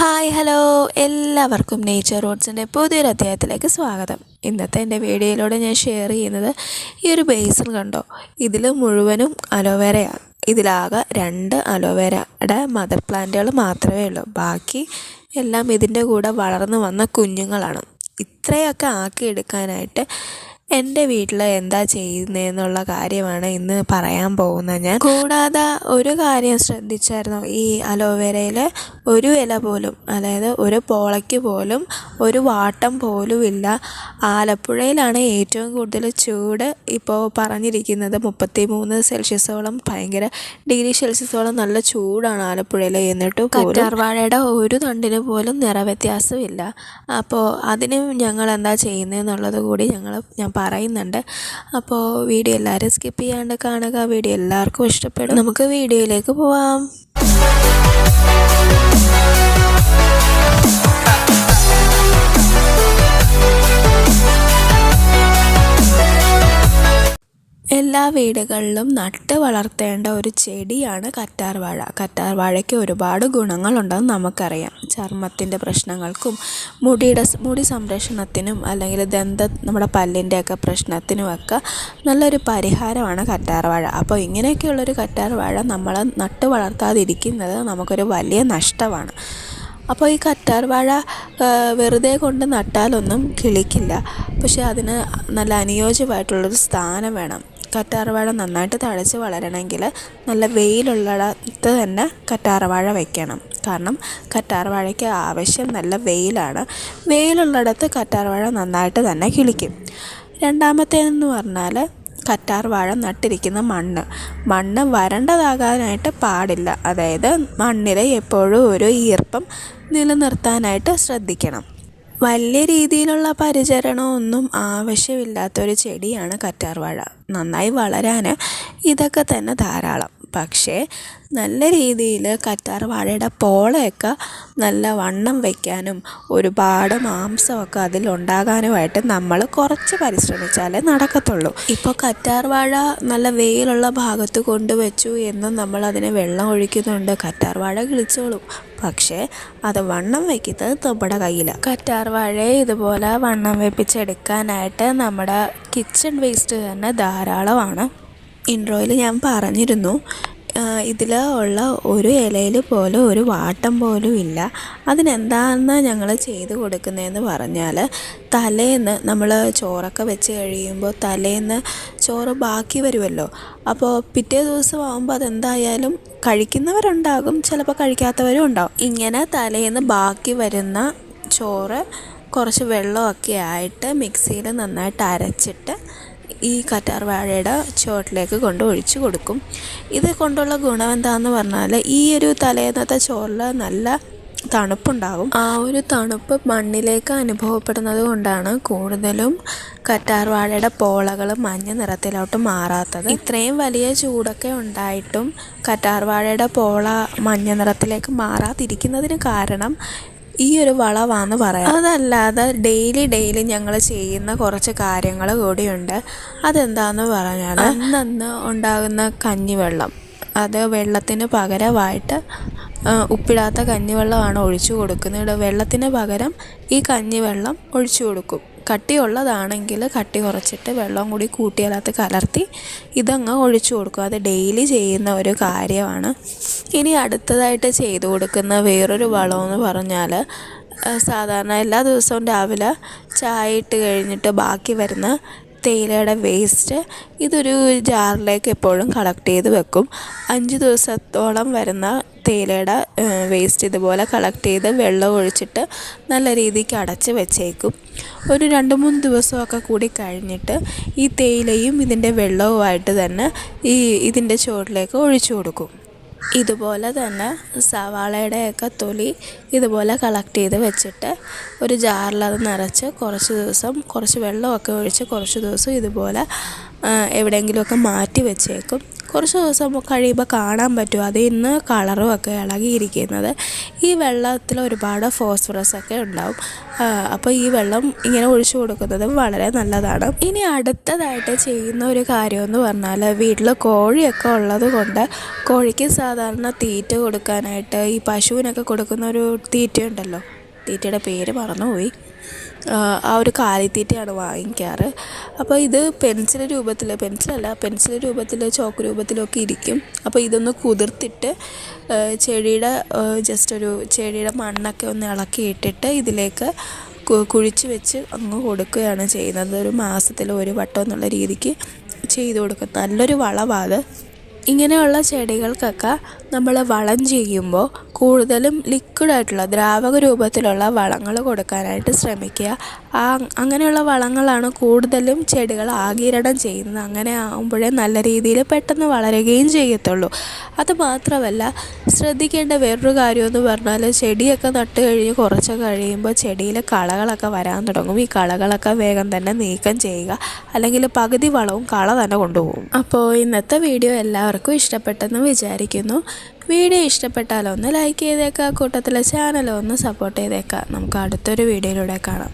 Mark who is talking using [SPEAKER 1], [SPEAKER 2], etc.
[SPEAKER 1] Hi hello എല്ലാവർക്കും nature റോഡ്സിന്റെ പുതിയൊരു അധ്യായത്തിലേക്ക് സ്വാഗതം. ഇന്നത്തെ എന്റെ വീഡിയോയിലൂടെ ഞാൻ ഷെയർ ചെയ്യുന്നത് ഈ ഒരു ബേസിൽ കണ്ടോ? ഇതിൽ മുഴുവനും അലോവേരയാണ്. ഇതിലാകെ രണ്ട് അലോവേരയുടെ മദർ പ്ലാന്റുകൾ മാത്രമേ ഉള്ളൂ. ബാക്കി എല്ലാം ഇതിന്റെ കൂടെ വളർന്നു വന്ന കുഞ്ഞുങ്ങളാണ്. ഇത്രയൊക്കെ ആക്കിയെടുക്കാനായിട്ട് എന്റെ വീട്ടിൽ എന്താ ചെയ്യുന്നതെന്നുള്ള കാര്യമാണ് ഇന്ന് പറയാൻ പോകുന്നത് ഞാൻ. കൂടാതെ ഒരു കാര്യം ശ്രദ്ധിച്ചായിരുന്നു. ഈ അലോവേരയിൽ ഒരു ഇല പോലും അതായത് ഒരു പോളയ്ക്ക് പോലും ഒരു വാട്ടം പോലുമില്ല. ആലപ്പുഴയിലാണ് ഏറ്റവും കൂടുതൽ ചൂട് ഇപ്പോൾ പറഞ്ഞിരിക്കുന്നത്. മുപ്പത്തി മൂന്ന് സെൽഷ്യസോളം ഭയങ്കര ഡിഗ്രി സെൽഷ്യസോളം നല്ല ചൂടാണ് ആലപ്പുഴയിൽ എന്നിട്ട് കറ്റാർവാഴയുടെ ഒരു തണ്ടിന് പോലും നിറവ്യത്യാസമില്ല. അപ്പോൾ അതിന് ഞങ്ങൾ എന്താ ചെയ്യുന്നതെന്നുള്ളത് കൂടി ഞങ്ങൾ ഞാൻ പറയുന്നുണ്ട്. അപ്പോൾ വീഡിയോ എല്ലാവരും സ്കിപ്പ് ചെയ്യാണ്ട് കാണുക. വീഡിയോ എല്ലാവർക്കും ഇഷ്ടപ്പെടും. നമുക്ക് വീഡിയോയിലേക്ക് പോവാം. എല്ലാ വീടുകളിലും നട്ട് വളർത്തേണ്ട ഒരു ചെടിയാണ് കറ്റാർവാഴ. കറ്റാർവാഴയ്ക്ക് ഒരുപാട് ഗുണങ്ങളുണ്ടെന്ന് നമുക്കറിയാം. ചർമ്മത്തിന്റെ പ്രശ്നങ്ങൾക്കും മുടിയുടെ മുടി സംരക്ഷണത്തിനും അല്ലെങ്കിൽ ദന്ത നമ്മുടെ പല്ലിന്റെയൊക്കെ പ്രശ്നത്തിനുമൊക്കെ നല്ലൊരു പരിഹാരമാണ് കറ്റാർവാഴ. അപ്പോൾ ഇങ്ങനെയൊക്കെയുള്ളൊരു കറ്റാർവാഴ നമ്മൾ നട്ട് വളർത്താതിരിക്കുന്നത് നമുക്കൊരു വലിയ നഷ്ടമാണ്. അപ്പോൾ ഈ കറ്റാർവാഴ വെറുതെ കൊണ്ട് നട്ടാലൊന്നും കിളിക്കില്ല. പക്ഷേ അതിന് നല്ല അനുയോജ്യമായിട്ടുള്ളൊരു സ്ഥാനം വേണം. കറ്റാർവാഴ നന്നായിട്ട് തഴച്ച് വളരണമെങ്കിൽ നല്ല വെയിലുള്ളിടത്ത് തന്നെ കറ്റാർവാഴ വയ്ക്കണം കാരണം കറ്റാർവാഴയ്ക്ക് ആവശ്യം നല്ല വെയിലാണ്. വെയിലുള്ളിടത്ത് കറ്റാർവാഴ നന്നായിട്ട് തന്നെ കിളിക്കും. രണ്ടാമത്തേതെന്ന് പറഞ്ഞാൽ കറ്റാർവാഴ നട്ടിരിക്കുന്ന മണ്ണ്. മണ്ണ് വരണ്ടതാകാനായിട്ട് പാടില്ല. അതായത് മണ്ണിൽ എപ്പോഴും ഒരു ഈർപ്പം നിലനിർത്താനായിട്ട് ശ്രദ്ധിക്കണം. വലിയ രീതിയിലുള്ള പരിചരണമൊന്നും ആവശ്യമില്ലാത്തൊരു ചെടിയാണ് കറ്റാർവാഴ. നന്നായി വളരാൻ ഇതൊക്കെ തന്നെ ധാരാളം. പക്ഷേ നല്ല രീതിയിൽ കറ്റാർ വാഴയുടെ പോളയൊക്കെ നല്ല വണ്ണം വയ്ക്കാനും ഒരുപാട് മാംസമൊക്കെ അതിലുണ്ടാകാനുമായിട്ട് നമ്മൾ കുറച്ച് പരിശ്രമിച്ചാലേ നടക്കത്തുള്ളൂ. ഇപ്പോൾ കറ്റാർ വാഴ നല്ല വെയിലുള്ള ഭാഗത്ത് കൊണ്ടുവച്ചു എന്നും നമ്മൾ അതിന് വെള്ളം ഒഴിക്കുന്നുണ്ട്. കറ്റാർ വാഴ കിളിച്ചോളും. പക്ഷേ അത് വണ്ണം വയ്ക്കുന്നത് നമ്മുടെ കയ്യിലാണ് കറ്റാർ വാഴയെ ഇതുപോലെ വണ്ണം വെപ്പിച്ചെടുക്കാനായിട്ട് നമ്മുടെ കിച്ചൺ വേസ്റ്റ് തന്നെ ധാരാളമാണ്. ഇൻട്രോയിൽ ഞാൻ പറഞ്ഞിരുന്നു ഇതിൽ ഉള്ള ഒരു ഇലയിൽ പോലും ഒരു വാട്ടം പോലും ഇല്ല. അതിനെന്താണെന്ന് ഞങ്ങൾ ചെയ്ത് കൊടുക്കുന്നതെന്ന് പറഞ്ഞാൽ തലേന്ന് നമ്മൾ ചോറൊക്കെ വെച്ച് കഴിയുമ്പോൾ തലേന്ന് ചോറ് ബാക്കി വരുമല്ലോ അപ്പോൾ പിറ്റേ ദിവസം ആകുമ്പോൾ അതെന്തായാലും കഴിക്കുന്നവരുണ്ടാകും ചിലപ്പോൾ കഴിക്കാത്തവരും ഉണ്ടാകും ഇങ്ങനെ തലേന്ന് ബാക്കി വരുന്ന ചോറ് കുറച്ച് വെള്ളമൊക്കെ ആയിട്ട് മിക്സിയിൽ നന്നായിട്ട് അരച്ചിട്ട് ഈ കറ്റാർ വാഴയുടെ ചോട്ടിലേക്ക് കൊണ്ട് ഒഴിച്ചു കൊടുക്കും. ഇത് കൊണ്ടുള്ള ഗുണം എന്താണെന്ന് പറഞ്ഞാൽ ഈ ഒരു തലേന്നത്തെ ചോറിൽ നല്ല തണുപ്പുണ്ടാകും ആ ഒരു തണുപ്പ് മണ്ണിലേക്ക് അനുഭവപ്പെടുന്നത് കൊണ്ടാണ് കൂടുതലും കറ്റാർ വാഴയുടെ പോളകൾ മഞ്ഞ നിറത്തിലോട്ട് മാറാത്തത്. ഇത്രയും വലിയ ചൂടൊക്കെ ഉണ്ടായിട്ടും കറ്റാർ വാഴയുടെ പോള മഞ്ഞ നിറത്തിലേക്ക് മാറാതിരിക്കുന്നതിന് കാരണം ഈ ഒരു വളവാന്ന് പറയാം. അതല്ലാതെ ഡെയിലി ഡെയിലി ഞങ്ങൾ ചെയ്യുന്ന കുറച്ച് കാര്യങ്ങൾ കൂടിയുണ്ട്. അതെന്താന്ന് പറഞ്ഞാൽ അന്നന്ന് ഉണ്ടാകുന്ന കഞ്ഞിവെള്ളം. അത് വെള്ളത്തിന് പകരമായിട്ട് ഉപ്പിടാത്ത കഞ്ഞിവെള്ളമാണ് ഒഴിച്ചു കൊടുക്കുന്നത്. വെള്ളത്തിന് പകരം ഈ കഞ്ഞിവെള്ളം ഒഴിച്ചു കൊടുക്കും. കട്ടിയുള്ളതാണെങ്കിൽ കട്ടി കുറച്ചിട്ട് വെള്ളം കൂടി കൂട്ടി അതിനകത്ത് കലർത്തി ഇതങ്ങ് ഒഴിച്ചു കൊടുക്കുക അത് ഡെയിലി ചെയ്യുന്ന ഒരു കാര്യമാണ്. ഇനി അടുത്തതായിട്ട് ചെയ്തു കൊടുക്കുന്ന വേറൊരു വളമെന്ന് പറഞ്ഞാൽ സാധാരണ എല്ലാ ദിവസവും രാവിലെ ചായ ഇട്ട് കഴിഞ്ഞിട്ട് ബാക്കി വരുന്ന തേയിലയുടെ വേസ്റ്റ് ഇതൊരു ജാറിലേക്ക് എപ്പോഴും കളക്ട് ചെയ്ത് വെക്കും. അഞ്ച് ദിവസത്തോളം വരുന്ന തേയിലയുടെ വേസ്റ്റ് ഇതുപോലെ കളക്ട് ചെയ്ത് വെള്ളം ഒഴിച്ചിട്ട് നല്ല രീതിക്ക് അടച്ച് വെച്ചേക്കും. ഒരു രണ്ട് മൂന്ന് ദിവസമൊക്കെ കൂടി കഴിഞ്ഞിട്ട് ഈ തേയിലയും ഇതിന്റെ വെള്ളവുമായിട്ട് തന്നെ ഈ ഇതിന്റെ ചുവട്ടിലേക്ക് ഒഴിച്ചു കൊടുക്കും. ഇതുപോലെ തന്നെ സവാളയുടെയൊക്കെ തൊലി ഇതുപോലെ കളക്ട് ചെയ്ത് വെച്ചിട്ട് ഒരു ജാറിൽ നിറച്ച് കുറച്ച് ദിവസം കുറച്ച് വെള്ളമൊക്കെ ഒഴിച്ച് കുറച്ച് ദിവസം ഇതുപോലെ എവിടെയെങ്കിലുമൊക്കെ മാറ്റി വെച്ചേക്കും. കുറച്ച് ദിവസം കഴിയുമ്പോൾ കാണാൻ പറ്റും. അത് ഇന്ന് കളറും ഒക്കെ ഇളകിയിരിക്കുന്നത്. ഈ വെള്ളത്തിൽ ഒരുപാട് ഫോസ്ഫറസ് ഒക്കെ ഉണ്ടാവും. അപ്പോൾ ഈ വെള്ളം ഇങ്ങനെ ഒഴിച്ചു കൊടുക്കുന്നത് വളരെ നല്ലതാണ്. ഇനി അടുത്തതായിട്ട് ചെയ്യുന്ന ഒരു കാര്യമെന്ന് പറഞ്ഞാൽ വീട്ടിൽ കോഴിയൊക്കെ ഉള്ളത് കൊണ്ട് കോഴിക്ക് സാധാരണ തീറ്റ കൊടുക്കാനായിട്ട് ഈ പശുവിനൊക്കെ കൊടുക്കുന്ന ഒരു തീറ്റയുണ്ടല്ലോ. തീറ്റയുടെ പേര് മറന്നുപോയി. ആ, ഒരു കാലിത്തീറ്റയാണ് വാങ്ങിക്കാറ്. അപ്പോൾ ഇത് പെൻസിൽ രൂപത്തിൽ പെൻസിലല്ല പെൻസിൽ രൂപത്തിൽ ചോക്ക് രൂപത്തിലൊക്കെ ഇരിക്കും. അപ്പോൾ ഇതൊന്ന് കുതിർത്തിട്ട് ചെടിയുടെ ജസ്റ്റ് ഒരു ചെടിയുടെ മണ്ണൊക്കെ ഒന്ന് ഇളക്കി ഇട്ടിട്ട് ഇതിലേക്ക് കുഴിച്ചു വെച്ച് അങ്ങ് കൊടുക്കുകയാണ് ചെയ്യുന്നത്. ഒരു മാസത്തിൽ ഒരു വട്ടം എന്നുള്ള രീതിക്ക് ചെയ്തു കൊടുക്കും. നല്ലൊരു വളമാണ് ഇങ്ങനെയുള്ള ചെടികൾക്കൊക്കെ നമ്മൾ വളം ചെയ്യുമ്പോൾ കൂടുതലും ലിക്വിഡ് ആയിട്ടുള്ള ദ്രാവക രൂപത്തിലുള്ള വളങ്ങൾ കൊടുക്കാനായിട്ട് ശ്രമിക്കുക. ആ അങ്ങനെയുള്ള വളങ്ങളാണ് കൂടുതലും ചെടികൾ ആകിരണം ചെയ്യുന്നത്. അങ്ങനെ ആകുമ്പോഴേ നല്ല രീതിയിൽ പെട്ടെന്ന് വളരുകയും ചെയ്യത്തുള്ളൂ. അത് മാത്രമല്ല ശ്രദ്ധിക്കേണ്ട വേറൊരു കാര്യമെന്ന് പറഞ്ഞാൽ ചെടിയൊക്കെ നട്ട് കഴിഞ്ഞ് കുറച്ച് കഴിയുമ്പോൾ ചെടിയിൽ കളകളൊക്കെ വരാൻ തുടങ്ങും. ഈ കളകളൊക്കെ വേഗം തന്നെ നീക്കം ചെയ്യുക. അല്ലെങ്കിൽ പകുതി വളവും കള തന്നെ കൊണ്ടുപോകും. അപ്പോൾ ഇന്നത്തെ വീഡിയോ എല്ലാവർക്കും ഇഷ്ടപ്പെട്ടെന്ന് വിചാരിക്കുന്നു. വീഡിയോ ഇഷ്ടപ്പെട്ടാലോ ഒന്ന് ലൈക്ക് ചെയ്തേക്കാം കൂട്ടത്തിലെ ചാനൽ ഒന്ന് സപ്പോർട്ട് ചെയ്തേക്കാം. നമുക്ക് അടുത്തൊരു വീഡിയോയിലൂടെ കാണാം.